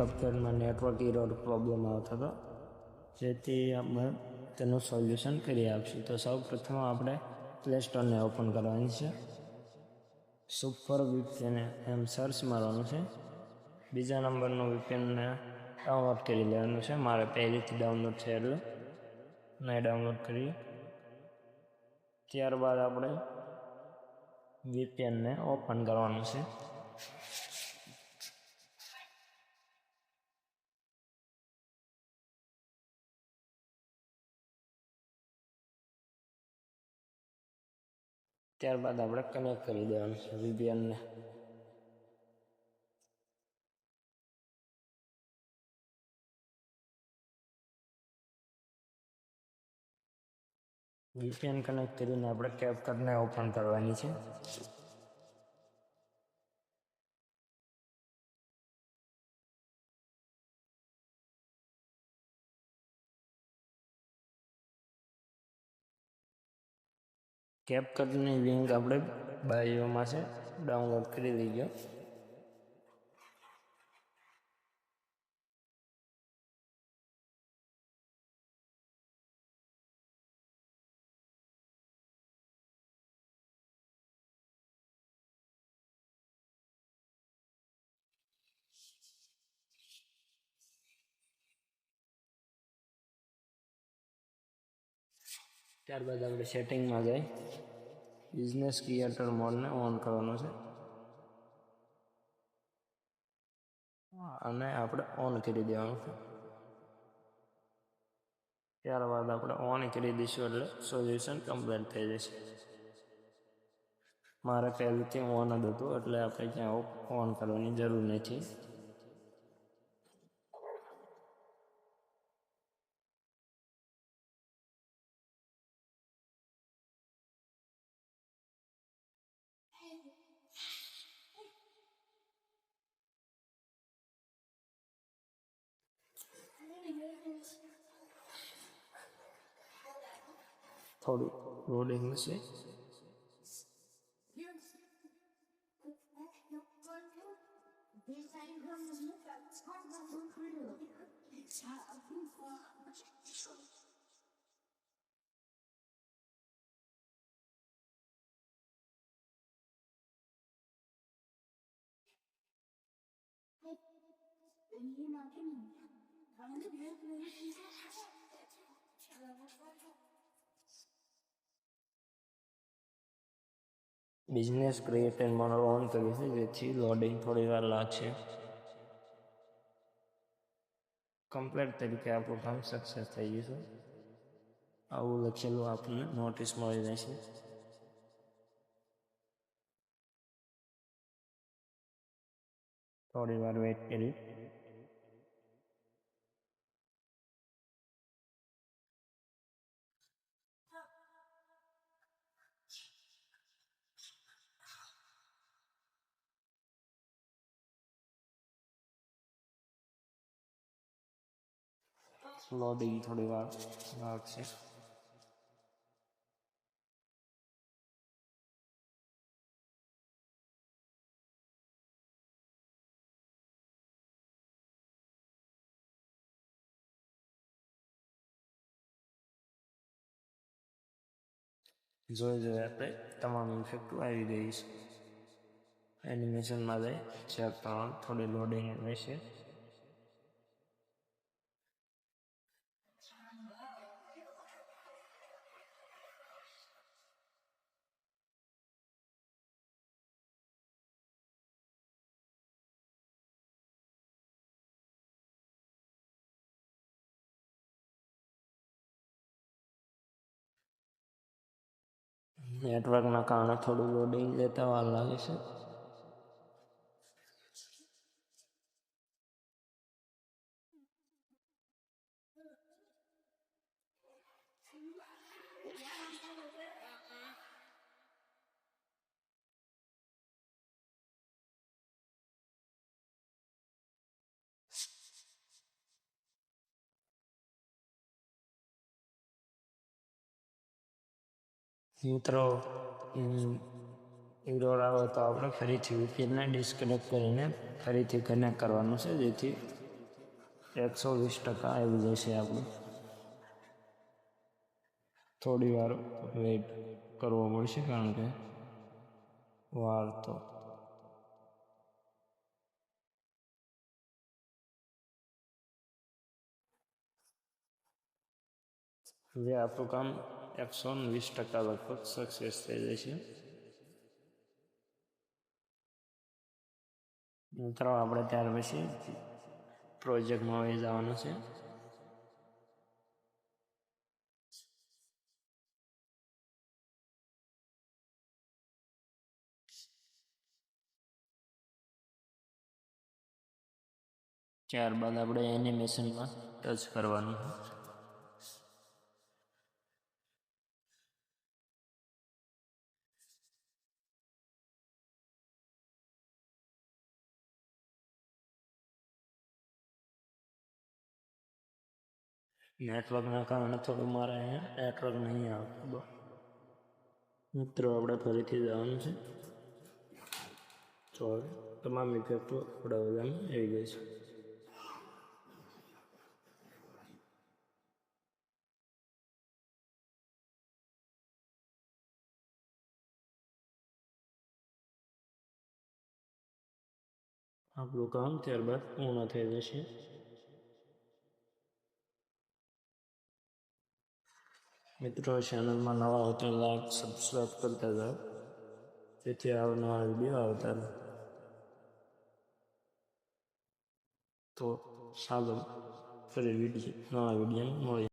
કપ્તાનમાં network Erode problem આવતો હતો. જેથી આપણે તેનું સોલ્યુશન કરી આપશું. તો સૌ પ્રથમ આપણે પ્લે સ્ટોરને ઓપન કરવાની છે. સુપર વીપીએન એમ સર્ચ મારવાનું છે. બીજા નંબરનું વીપીએનને ડાઉનલોડ કરી લેવાનું છે. મારે પહેલેથી ડાઉનલોડ છે એટલે નહીં ડાઉનલોડ કરી ત્યારબાદ આપણે વીપીએનને ઓપન કરવાનું છે. ત્યારબાદ આપણે કનેક્ટ કરી દેવાનું છે વીપીએનને વીપીએન કનેક્ટ કરીને આપણે કેપ કટને ઓપન કરવાની છે. કેપકટની લિંક આપણે બાયોમાં છે ડાઉનલોડ કરી દઈ ગયો ત્યારબાદ આપણે સેટિંગમાં જઈ. બિઝનેસ ક્રિએટર મોડને ઓન કરવાનો છે. અને આપણે ઓન કરી દેવાનું છે. ત્યારબાદ આપણે ઓન કરી દઈશું એટલે સોલ્યુશન કમ્પ્લીટ થઈ જશે. મારે પહેલેથી ઓન જ હતું એટલે આપણે ક્યાં ઓન કરવાની જરૂર નથી. 如零零七查一下 business create and model on કર્યું છે જેથી લોડિંગ થોડી વાર લાગશે. કમ્પ્લેટ તરીકે આપણું કામ સક્સેસ થઈ ગયું છે. આવું લખેલું આપણને નોટિસ મળી રહેશે. થોડી વાર વેઇટ કરી લોડિંગ થોડી વાર લાગશે જોઈ જોઈએ આપણે તમામ ઇફેક્ટ આવી ગઈ છે એનિમેશનમાં જાય ચેક કરવાનું થોડી લોડિંગ રહેશે નેટવર્કના કારણે થોડું લોડિંગ લેતા વાર લાગે છે. મિત્રો એરર આવે તો આપણે, ફરીથી વીપીએનને ડિસ્કનેક્ટ કરીને ફરીથી કનેક્ટ કરવાનું છે, જેથી એકસો વીસ ટકા આવી જશે આપણું. થોડી વાર વેઇટ કરવો પડશે, કારણ કે વાર તો જે આપણું કામ એકસો વીસ ટકા લગભગ સક્સેસ થઈ જશે મિત્રો, આપણે ત્યાર પછી પ્રોજેક્ટમાં વહી જવાનું છે. ત્યારબાદ આપણે એનિમેશનમાં ટચ કરવાનું નેટવર્કના કારણે થોડું મારે અહીંયા નેટવર્ક નહીં આવતું. મિત્રો, આપણે ફરીથી જવાનું છે. તો તમામ ઇફેક્ટો આપણા બધામાં આવી ગઈ છે. આપણું કામ ત્યારબાદ પૂર્ણ થઈ જશે. મિત્રો ચેનલમાં નવા હોતા લાઈક સબસ્ક્રાઈબ કરતા જાઓ. જેથી આવનારા વીડિયો આવતા રહે. તો ચાલો, ફરી વીડિયો નવા વીડિયો મળીએ.